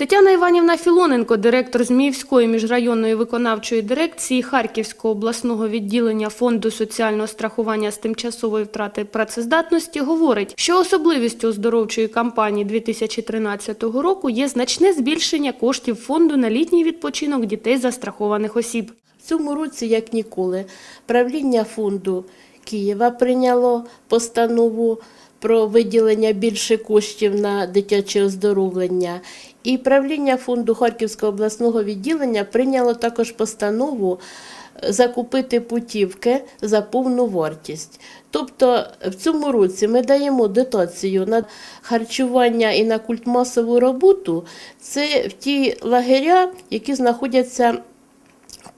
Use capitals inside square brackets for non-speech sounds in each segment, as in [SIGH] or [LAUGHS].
Тетяна Іванівна Філоненко, директор Зміївської міжрайонної виконавчої дирекції Харківського обласного відділення Фонду соціального страхування з тимчасової втрати працездатності, говорить, що особливістю оздоровчої кампанії 2013 року є значне збільшення коштів фонду на літній відпочинок дітей застрахованих осіб. В цьому році, як ніколи, правління фонду Києва прийняло постанову про виділення більше коштів на дитяче оздоровлення. І правління фонду Харківського обласного відділення прийняло також постанову е, закупити путівки за повну вартість. Тобто в цьому році ми даємо дотацію на харчування і на культмасову роботу. Це в ті лагеря, які знаходяться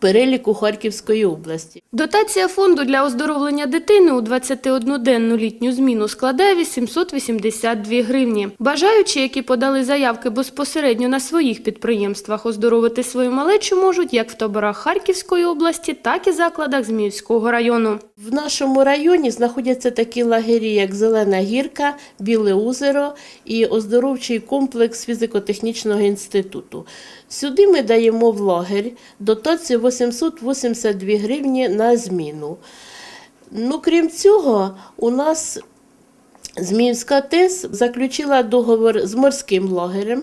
переліку Харківської області. Дотація фонду для оздоровлення дитини у 21-денну літню зміну складає 882 гривні. Бажаючі, які подали заявки безпосередньо на своїх підприємствах, оздоровити свою малечу можуть як в таборах Харківської області, так і закладах Зміївського району. В нашому районі знаходяться такі лагері, як Зелена гірка, Біле озеро і оздоровчий комплекс фізико-технічного інституту. Сюди ми даємо в лагерь дотацію 882 гривні на зміну. Ну, крім цього, у нас Зміївська ТЕС заключила договор з морським лагерем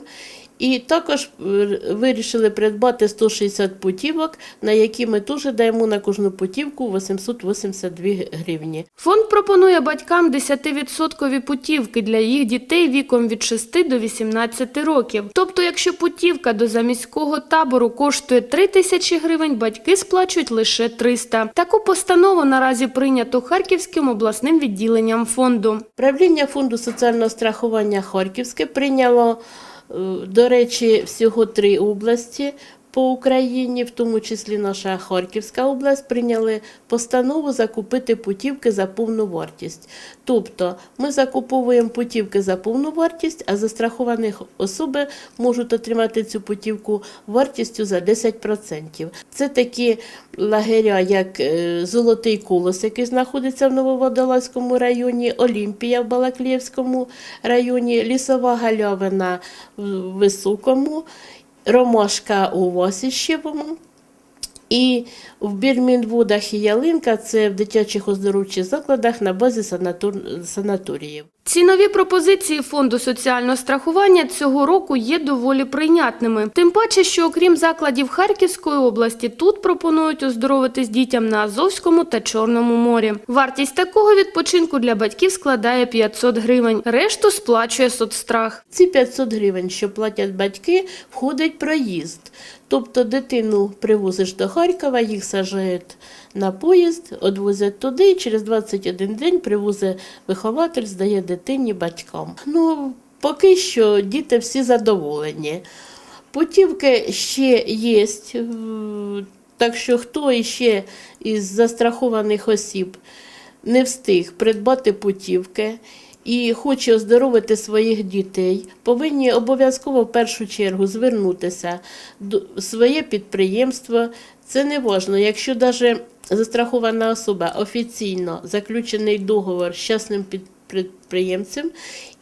і також е, вирішили придбати 160 путівок, на які ми теж даємо на кожну путівку 882 гривні. Фонд пропонує батькам 10% путівки для їх дітей віком від 6 до 18 років. Тобто, якщо путівка до заміського табору коштує 3 тисячі гривень, батьки сплачують лише 300. Таку постанову наразі прийнято Харківським обласним відділенням фонду. Правління фонду соціального страхування Харківське прийняло, до речі, всього три області по Україні, в тому числі наша Харківська область, прийняли постанову закупити путівки за повну вартість. Тобто ми закуповуємо путівки за повну вартість, а застрахованих особи можуть отримати цю путівку вартістю за 10%. Це такі лагеря, як е, Золотий Колос, який знаходиться в Нововодолазькому районі, Олімпія в Балакліївському районі, Лісова Галявина в Високому, Ромашка у Васищевому. І в Бірмінвудах і Ялинка це в дитячих оздоровчих закладах на базі санатор- санаторіїв. Цінові пропозиції фонду соціального страхування цього року є доволі прийнятними. Тим паче, що окрім закладів Харківської області, тут пропонують оздоровитись дітям на Азовському та Чорному морі. Вартість такого відпочинку для батьків складає 500 гривень. Решту сплачує соцстрах. Ці 500 гривень, що платять батьки, входить проїзд. Тобто дитину привозиш до Харкова, їх саджають на поїзд, відвозять туди, і через 21 день привозить вихователь, здає дитині батькам. Ну, поки що діти всі задоволені. Путівки ще є, так що хто іще із застрахованих осіб не встиг придбати путівки і хоче оздоровити своїх дітей, повинні обов'язково в першу чергу звернутися до своє підприємство. Це не важно, якщо навіть застрахована особа. Офіційно заключений договор з частним підприємством, підприємцем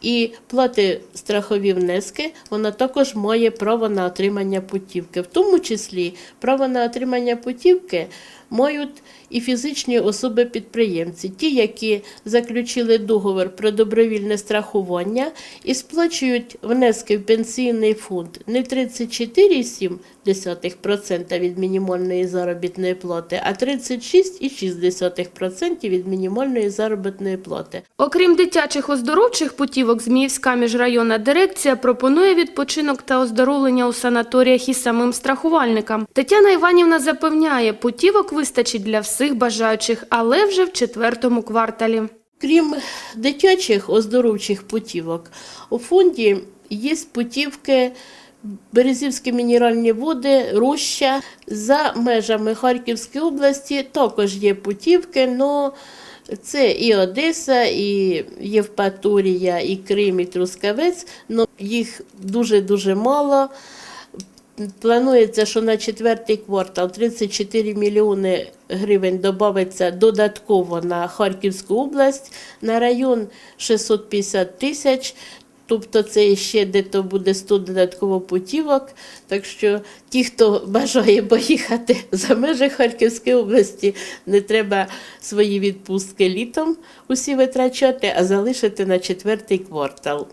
і платить страхові внески, вона також має право на отримання путівки. В тому числі право на отримання путівки мають і фізичні особи-підприємці, ті, які заключили договор про добровільне страхування і сплачують внески в пенсійний фонд не 34,7% від мінімальної заробітної плати, а 36,6% від мінімальної заробітної плати. Окрім дитячих оздоровчих путівок, Зміївська міжрайонна дирекція пропонує відпочинок та оздоровлення у санаторіях і самим страхувальникам. Тетяна Іванівна запевняє, путівок вистачить для всіх бажаючих, але вже в четвертому кварталі. Крім дитячих оздоровчих путівок, у фонді є путівки Березівські мінеральні води, Роща. За межами Харківської області також є путівки, але це і Одеса, і Євпаторія, і Крим, і Трускавець, але їх дуже-дуже мало. Планується, що на четвертий квартал 34 мільйони гривень додається додатково на Харківську область, на район 650 тисяч. Тобто це ще де-то буде 100 додатково путівок. Так що ті, хто бажає поїхати [LAUGHS] за межі Харківської області, не треба свої відпустки літом усі витрачати, а залишити на четвертий квартал.